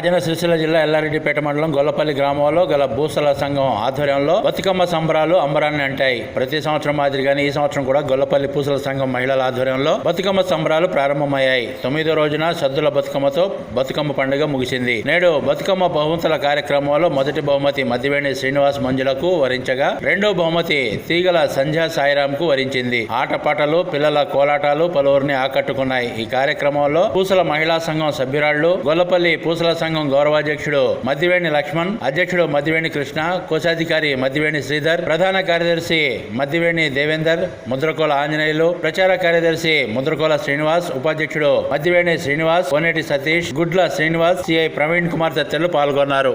రాజన్న సిరిసిల్ల జిల్లా ఎల్లారెడ్డిపేట మండలం గొల్లపల్లి గ్రామంలో గల భూసల సంఘం ఆధ్వర్యంలో బతుకమ్మ సంబరాలు అంబరాన్ని అంటాయి. ప్రతి సంవత్సరం మాదిరిగానే ఈ సంవత్సరం కూడా గొల్లపల్లి పూసల సంఘం మహిళల ఆధ్వర్యంలో బతుకమ్మ సంబరాలు ప్రారంభమయ్యాయి. తొమ్మిదో రోజున సద్దుల బతుకమ్మతో బతుకమ్మ పండుగ ముగిసింది. నేడు బతుకమ్మ బహుమతుల కార్యక్రమంలో మొదటి బహుమతి మద్దివేణి శ్రీనివాస్ మంజులకు వరించగా రెండో బహుమతి తీగల సంధ్యా సాయిరామ్కు వరించింది ఆటపాటలు పిల్లల కోలాటాలు పలువురిని ఆకట్టుకున్నాయి. ఈ కార్యక్రమంలో పూసల మహిళా సంఘం సభ్యురాళ్ళు గొల్లపల్లి పూసల సంఘం గౌరవాధ్యక్షుడు మద్దివేణి లక్ష్మణ్ అధ్యక్షుడు మద్దివేణి కృష్ణ కోశాధికారి మద్దివేణి శ్రీధర్ ప్రధాన కార్యదర్శి మద్దివేణి దేవేందర్ ముద్రకోల ఆంజనేయులు ప్రచార కార్యదర్శి ముద్రకోల శ్రీనివాస్ ఉపాధ్యక్షుడు మద్దివేణి శ్రీనివాస్ కోనేటి సతీష్ గుడ్ల శ్రీనివాస్ సిఐ ప్రవీణ్ కుమార్ తదితరులు పాల్గొన్నారు.